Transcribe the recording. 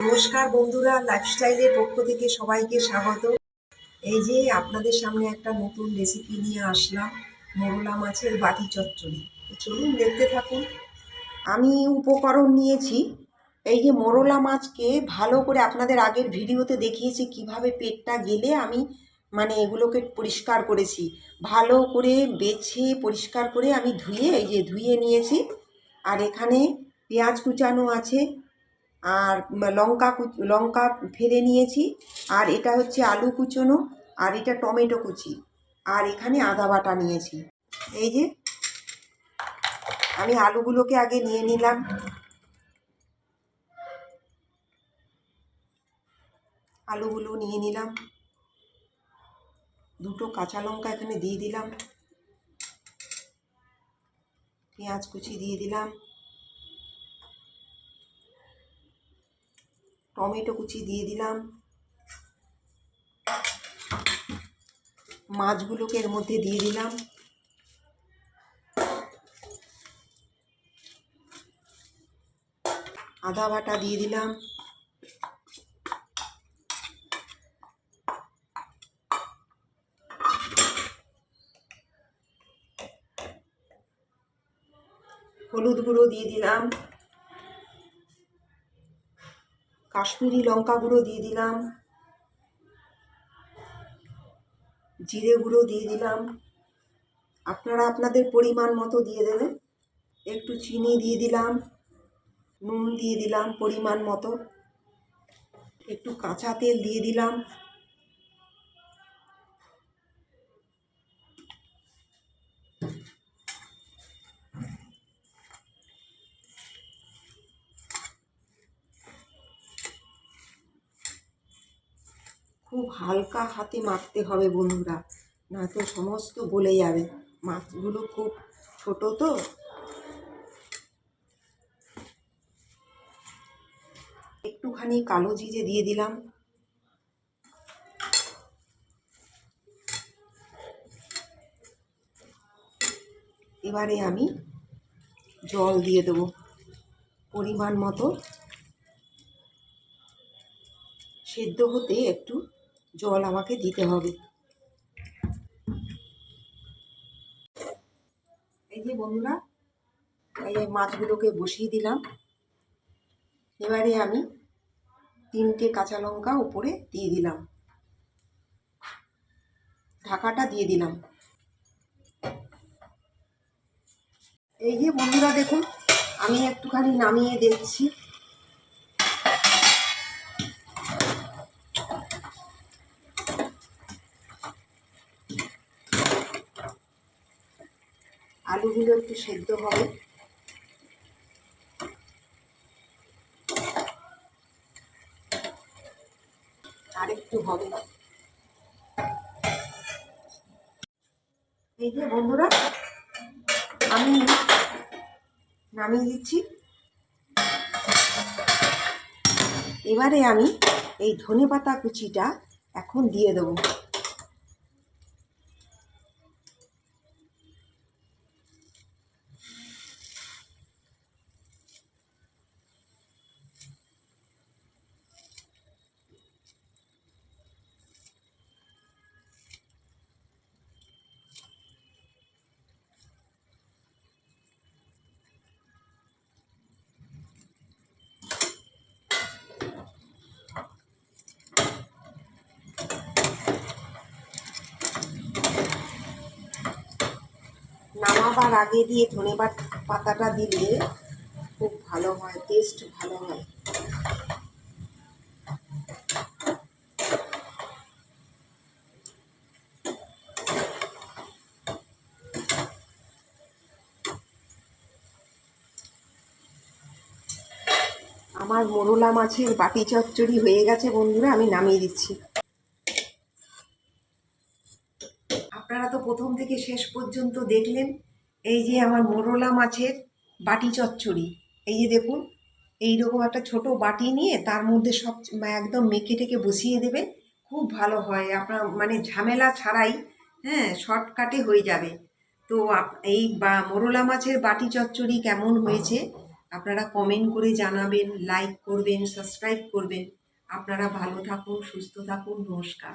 নমস্কার বন্ধুরা লাইফস্টাইলের পক্ষ থেকে সবাইকে স্বাগত। এই যে আপনাদের সামনে একটা নতুন রেসিপি নিয়ে আসলাম, মোরলা মাছের বাটি চচ্চড়ি। চলুন দেখতে থাকুন। আমি উপকরণ নিয়েছি। এই যে মোরলা মাছকে ভালো করে আপনাদের আগের ভিডিওতে দেখিয়েছি, কীভাবে পেটটা গেলে আমি মানে এগুলোকে পরিষ্কার করেছি। ভালো করে বেছে, পরিষ্কার করে আমি ধুয়ে, এই যে ধুয়ে নিয়েছি। আর এখানে পেঁয়াজ কুচানো আছে আর লঙ্কা কুচ, লঙ্কা ফেলে নিয়েছি। আর এটা হচ্ছে আলু কুচোনো, আর এটা টমেটো কুচি। আর এখানে আদা বাটা নিয়েছি। এই যে, আমি আলুগুলোকে আগে নিয়ে নিলাম। আলুগুলো নিয়ে নিলাম। দুটো কাঁচা লঙ্কা এখানে দিয়ে দিলাম। পেঁয়াজ কুচি দিয়ে দিলাম। টমেটো কুচি দিয়ে দিলাম। মাছগুলোকে এর মধ্যে দিয়ে দিলাম। আদা বাটা দিয়ে দিলাম। হলুদ গুঁড়ো দিয়ে দিলাম। কাশ্মীরি লঙ্কা গুঁড়ো দিয়ে দিলাম। জিরে গুঁড়ো দিয়ে দিলাম। আপনারা আপনাদের পরিমাণ মতো দিয়ে দেবেন। একটু চিনি দিয়ে দিলাম। নুন দিয়ে দিলাম পরিমাণ মতো। একটু কাঁচা তেল দিয়ে দিলাম। খুব হালকা হাতে মাখতে হবে বন্ধুরা, নয়তো সমস্ত গলে যাবে। মাছগুলো খুব ছোট তো। একটুখানি কালো জিরে দিয়ে দিলাম। এবারে আমি জল দিয়ে দেবো পরিমাণ মতো। সেদ্ধ হতে একটু জল আমাকে দিতে হবে। এই যে বন্ধুরা, এই মাছগুলোকে বসিয়ে দিলাম। এবারে আমি তিনটে কাঁচা লঙ্কা উপরে দিয়ে দিলাম। ঢাকাটা দিয়ে দিলাম। এই যে বন্ধুরা, দেখুন, আমি একটুখানি নামিয়ে দেখছি। আলুগুলো একটু সেদ্ধ হবে। আর একটু হবে। এই যে বন্ধুরা, আমি নামিয়ে দিচ্ছি। এবারে আমি এই ধনে পাতা কুচিটা এখন দিয়ে দেবো। নামাবার আগে দিয়ে ধনে পাতাটা দিলে খুব ভালো হয় টেস্ট ভালো হয়। আমার মোরলা মাছের বাটি চচ্চড়ি হয়ে গেছে বন্ধুরা, আমি নামিয়ে দিচ্ছি। আপনারা তো প্রথম থেকে শেষ পর্যন্ত দেখলেন এই যে আমার মোরলা মাছের বাটি চচ্চড়ি। এই যে দেখুন এই রকম একটা ছোট বাটি নিয়ে তার মধ্যে সব একদম মেখে টেকে বসিয়ে দেবেন, খুব ভালো হয়। আপনার মানে ঝামেলা ছাড়াই হ্যাঁ শর্টকাটে হয়ে যাবে। তো এই বা, মোরলা মাছের বাটি চচ্চড়ি কেমন হয়েছে আপনারা কমেন্ট করে জানাবেন লাইক করবেন সাবস্ক্রাইব করবেন। আপনারা ভালো থাকুন, সুস্থ থাকুন, নমস্কার।